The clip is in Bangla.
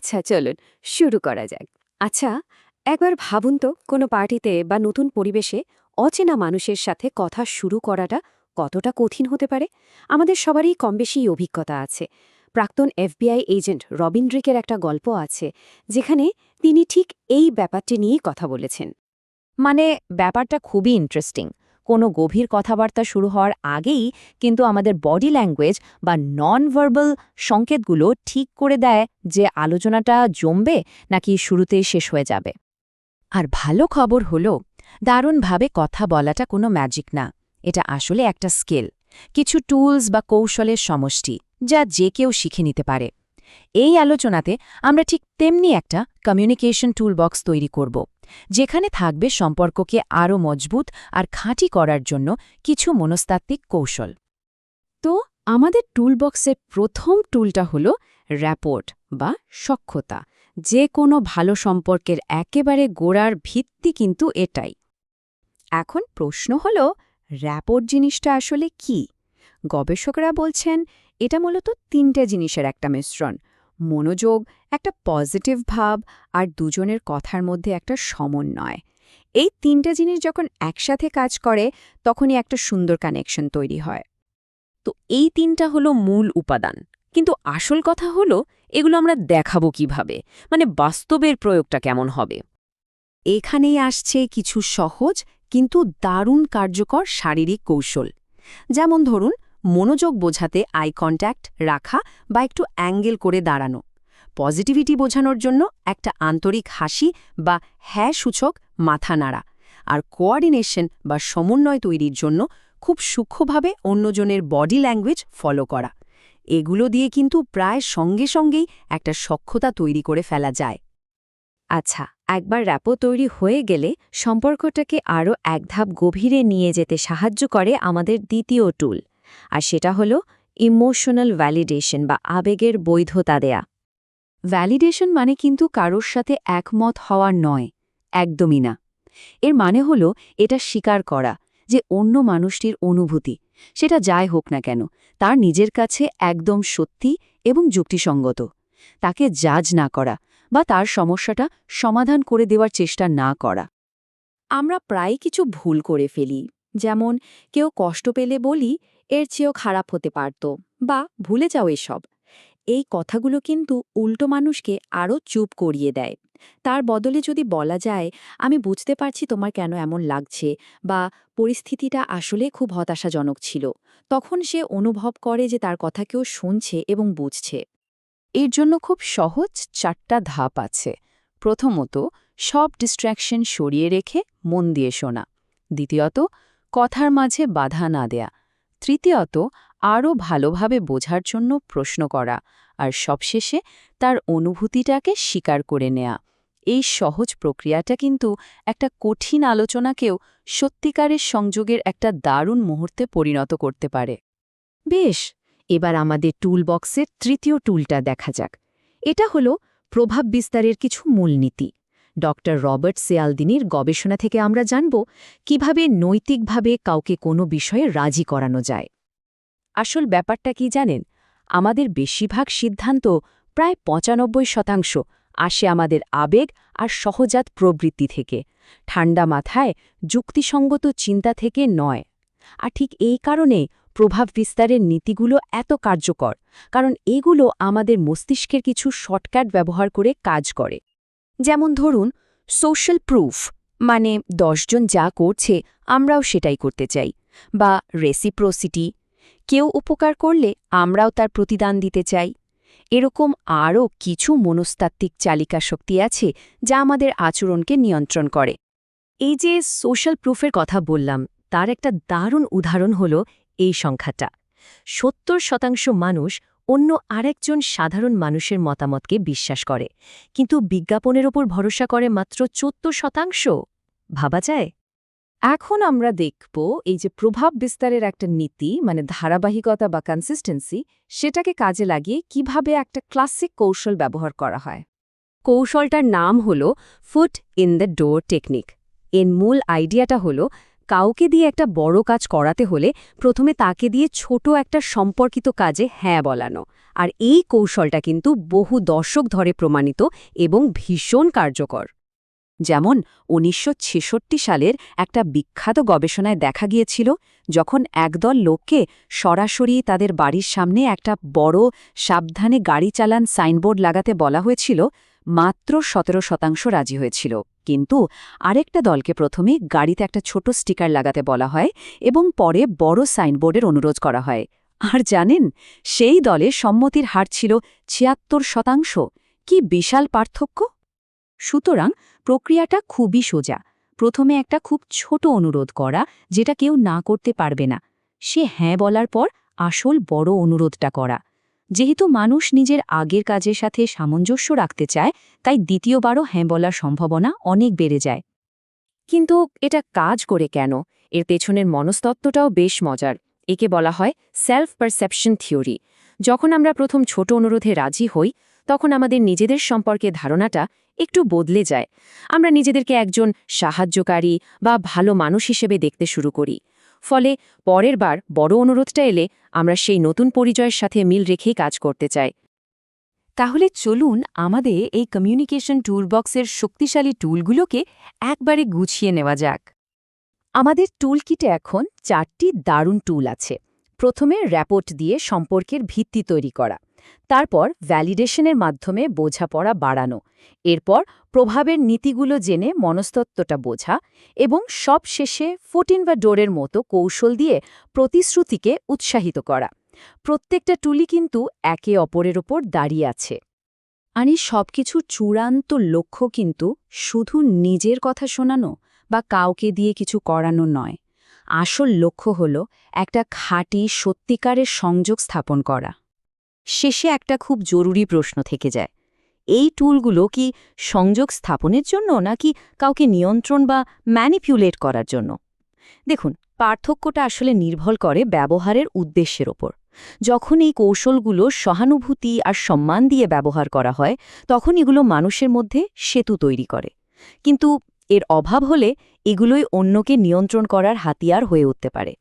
আচ্ছা চলুন, শুরু করা যাক। আচ্ছা একবার ভাবুন তো, কোনো পার্টিতে বা নতুন পরিবেশে অচেনা মানুষের সাথে কথা শুরু করাটা কতটা কঠিন হতে পারে? আমাদের সবারই কমবেশি অভিজ্ঞতা আছে। প্রাক্তন এফবিআই এজেন্ট রবিন একটা গল্প আছে, যেখানে তিনি ঠিক এই ব্যাপারটি নিয়েই কথা বলেছেন। মানে ব্যাপারটা খুবই ইন্টারেস্টিং কোনো গভীর কথাবার্তা শুরু হওয়ার আগেই কিন্তু আমাদের বডি ল্যাঙ্গুয়েজ বা নন ভার্বাল সংকেতগুলো ঠিক করে দেয় যে আলোচনাটা জমবে নাকি শুরুতেই শেষ হয়ে যাবে। আর ভালো খবর হলো, দারুণভাবে কথা বলাটা কোনো ম্যাজিক না। এটা আসলে একটা স্কিল। কিছু টুলস বা কৌশলের সমষ্টি, যা যে কেউ শিখে নিতে পারে। এই আলোচনাতে আমরা ঠিক তেমনি একটা কমিউনিকেশন টুলবক্স তৈরি করব, যেখানে থাকবে সম্পর্ককে আরও মজবুত আর খাঁটি করার জন্য কিছু মনস্তাত্ত্বিক কৌশল। তো আমাদের টুলবক্সের প্রথম টুলটা হল র্যাপোর্ট বা সক্ষতা, যে কোনো ভালো সম্পর্কের একেবারে গোড়ার ভিত্তি কিন্তু এটাই। এখন প্রশ্ন হলো র্যাপোর্ট জিনিসটা আসলে কি? গবেষকরা বলছেন এটা মূলত তিনটে জিনিসের একটা মিশ্রণ, মনোযোগ, একটা পজিটিভ ভাব আর দুজনের কথার মধ্যে একটা সমন্বয়। এই তিনটা জিনিস যখন একসাথে কাজ করে, তখনই একটা সুন্দর কানেকশন তৈরি হয়। তো এই তিনটা হলো মূল উপাদান। কিন্তু আসল কথা হলো, এগুলো আমরা দেখাবো কীভাবে? মানে বাস্তবের প্রয়োগটা কেমন হবে? এখানেই আসছে কিছু সহজ কিন্তু দারুণ কার্যকর শারীরিক কৌশল। যেমন ধরুন মনোযোগ বোঝাতে আই কন্ট্যাক্ট রাখা বা একটু অ্যাঙ্গেল করে দাঁড়ানো। পজিটিভিটি বোঝানোর জন্য একটা আন্তরিক হাসি বা হ্যাঁ সূচক মাথা নাড়া আর কোয়ার্ডিনেশন বা সমন্বয় তৈরির জন্য খুব সূক্ষ্মভাবে অন্যজনের বডি ল্যাঙ্গুয়েজ ফলো করা। এগুলো দিয়ে কিন্তু প্রায় সঙ্গে সঙ্গেই একটা সক্ষতা তৈরি করে ফেলা যায়। আচ্ছা একবার র্যাপো তৈরি হয়ে গেলে সম্পর্কটাকে আরও এক ধাপ গভীরে নিয়ে যেতে সাহায্য করে আমাদের দ্বিতীয় টুল। আর সেটা হলো ইমোশনাল ভ্যালিডেশন বা আবেগের বৈধতা দেয়া। ভ্যালিডেশন মানে কিন্তু কারোর সাথে একমত হওয়া নয়, একদমই না। এর মানে হলো এটা স্বীকার করা যে অন্য মানুষটির অনুভূতি, সেটা যাই হোক না কেন, তার নিজের কাছে একদম সত্যি এবং যুক্তিসঙ্গত। তাকে জাজ না করা বা তার সমস্যাটা সমাধান করে দেওয়ার চেষ্টা না করা। আমরা প্রায় কিছু ভুল করে ফেলি, যেমন কেউ কষ্ট পেলে বলি এর চেয়েও খারাপ হতে পারত বা ভুলে যাও এসব। এই কথাগুলো কিন্তু উল্টো মানুষকে আরও চুপ করিয়ে দেয়। তার বদলে যদি বলা যায়, আমি বুঝতে পারছি তোমার কেন এমন লাগছে বা পরিস্থিতিটা আসলে খুব হতাশাজনক ছিল। তখন সে অনুভব করে যে তার কথা কেউ শুনছে এবং বুঝছে। এর জন্য খুব সহজ চারটা ধাপ আছে। প্রথমত, সব ডিস্ট্র্যাকশন সরিয়ে রেখে মন দিয়ে শোনা। দ্বিতীয়ত, কথার মাঝে বাধা না দেয়া। তৃতীয়ত, আরও ভালোভাবে বোঝার জন্য প্রশ্ন করা আর সবশেষে তার অনুভূতিটাকে স্বীকার করে নেয়া। এই সহজ প্রক্রিয়াটা কিন্তু একটা কঠিন আলোচনাকেও সত্যিকারের সংযোগের একটা দারুণ মুহূর্তে পরিণত করতে পারে। বেশ, এবার আমাদের টুল বক্সের তৃতীয় টুলটা দেখা যাক। এটা হলো প্রভাব বিস্তারের কিছু মূলনীতি। ড. রবার্ট সেয়ালদিনির গবেষণা থেকে আমরা জানব কীভাবে নৈতিকভাবে কাউকে কোনো বিষয়ে রাজি করানো যায়। আসল ব্যাপারটা কি জানেন? আমাদের বেশিরভাগ সিদ্ধান্ত প্রায় পঁচানব্বই শতাংশ আসে আমাদের আবেগ আর সহজাত প্রবৃত্তি থেকে, ঠান্ডা মাথায় যুক্তিসঙ্গত চিন্তা থেকে নয়। আর ঠিক এই কারণে প্রভাব বিস্তারের নীতিগুলো এত কার্যকর, কারণ এগুলো আমাদের মস্তিষ্কের কিছু শর্টকাট ব্যবহার করে কাজ করে। যেমন ধরুন সোশ্যাল প্রুফ মানে দশজন যা করছে, আমরাও সেটাই করতে চাই। বা রেসিপ্রোসিটি কেউ উপকার করলে আমরাও তার প্রতিদান দিতে চাই। এরকম আরও কিছু মনস্তাত্ত্বিক চালিকা শক্তি আছে, যা আমাদের আচরণকে নিয়ন্ত্রণ করে। এই যে সোশ্যাল প্রুফের কথা বললাম, তার একটা দারুণ উদাহরণ হল এই সংখ্যাটা। সত্তর শতাংশ মানুষ অন্য আরেকজন সাধারণ মানুষের মতামতকে বিশ্বাস করে, কিন্তু বিজ্ঞাপনের ওপর ভরসা করে মাত্র চোদ্দ শতাংশ? ভাবা যায়? এখন আমরা দেখব এই যে প্রভাব বিস্তারের একটা নীতি মানে ধারাবাহিকতা বা কনসিস্টেন্সি সেটাকে কাজে লাগিয়ে কীভাবে একটা ক্লাসিক কৌশল ব্যবহার করা হয়। কৌশলটার নাম হল foot in the door technique এর মূল আইডিয়াটা হলো কাউকে দিয়ে একটা বড় কাজ করাতে হলে প্রথমে তাকে দিয়ে ছোট একটা সম্পর্কিত কাজে হ্যাঁ বলানো। আর এই কৌশলটা কিন্তু বহু দশক ধরে প্রমাণিত এবং ভীষণ কার্যকর। যেমন উনিশশো ছেষট্টি সালের একটা বিখ্যাত গবেষণায় দেখা গিয়েছিল, যখন একদল লোককে সরাসরি তাদের বাড়ির সামনে একটা বড়, সাবধানে গাড়ি চালান সাইনবোর্ড লাগাতে বলা হয়েছিল, মাত্র সতেরো শতাংশ রাজি হয়েছিল। কিন্তু আরেকটা দলকে প্রথমে গাড়িতে একটা ছোট স্টিকার লাগাতে বলা হয় এবং পরে বড় সাইনবোর্ডের অনুরোধ করা হয়। আর জানেন, সেই দলে সম্মতির হার ছিল ছিয়াত্তর শতাংশ। কি বিশাল পার্থক্য? সুতরাং প্রক্রিয়াটা খুবই সোজা। প্রথমে একটা খুব ছোট অনুরোধ করা যেটা কেউ না করতে পারবে না। সে হ্যাঁ বলার পর আসল বড় অনুরোধটা করা। যেহেতু মানুষ নিজের আগের কাজের সাথে সামঞ্জস্য রাখতে চায়, তাই দ্বিতীয়বারও হ্যাঁ বলার সম্ভাবনা অনেক বেড়ে যায়। কিন্তু এটা কাজ করে কেন? এর পেছনের মনস্তত্ত্বটাও বেশ মজার। একে বলা হয় সেলফ পারসেপশন থিওরি যখন আমরা প্রথম ছোট অনুরোধে রাজি হই, তখন আমাদের নিজেদের সম্পর্কে ধারণাটা একটু বদলে যায়। আমরা নিজেদেরকে একজন সাহায্যকারী বা ভালো মানুষ হিসেবে দেখতে শুরু করি। ফলে পরের বার বড় অনুরোধটা এলে আমরা সেই নতুন পরিচয়ের সাথে মিল রেখেই কাজ করতে চাই। তাহলে চলুন আমাদের এই কমিউনিকেশন টুলবক্সের শক্তিশালী টুলগুলোকে একবারে গুছিয়ে নেওয়া যাক। আমাদের টুলকিটে এখন চারটি দারুণ টুল আছে। প্রথমে র্যাপোর্ট দিয়ে সম্পর্কের ভিত্তি তৈরি করা। তারপর ভ্যালিডেশনের মাধ্যমে বোঝাপড়া বাড়ানো, এরপর প্রভাবের নীতিগুলো জেনে মনস্তত্ত্বটা বোঝা এবং সব শেষে ফুটিন বা ডোরের মতো কৌশল দিয়ে প্রতিশ্রুতিকে উৎসাহিত করা। প্রত্যেকটা টুলি কিন্তু একে অপরের ওপর দাঁড়িয়ে আছে। আর এই সবকিছুর চূড়ান্ত লক্ষ্য কিন্তু শুধু নিজের কথা শোনানো বা কাউকে দিয়ে কিছু করানো নয়। আসল লক্ষ্য হল একটা খাঁটি সত্যিকারের সংযোগ স্থাপন করা। শেষে একটা খুব জরুরি প্রশ্ন থেকে যায়। এই টুলগুলো কি সংযোগ স্থাপনের জন্য নাকি কাউকে নিয়ন্ত্রণ বা ম্যানিপুলেট করার জন্য? দেখুন, পার্থক্যটা আসলে নির্ভর করে ব্যবহারের উদ্দেশ্যের ওপর। যখন এই কৌশলগুলো সহানুভূতি আর সম্মান দিয়ে ব্যবহার করা হয়, তখন এগুলো মানুষের মধ্যে সেতু তৈরি করে। কিন্তু এর অভাব হলে এগুলোই অন্যকে নিয়ন্ত্রণ করার হাতিয়ার হয়ে উঠতে পারে।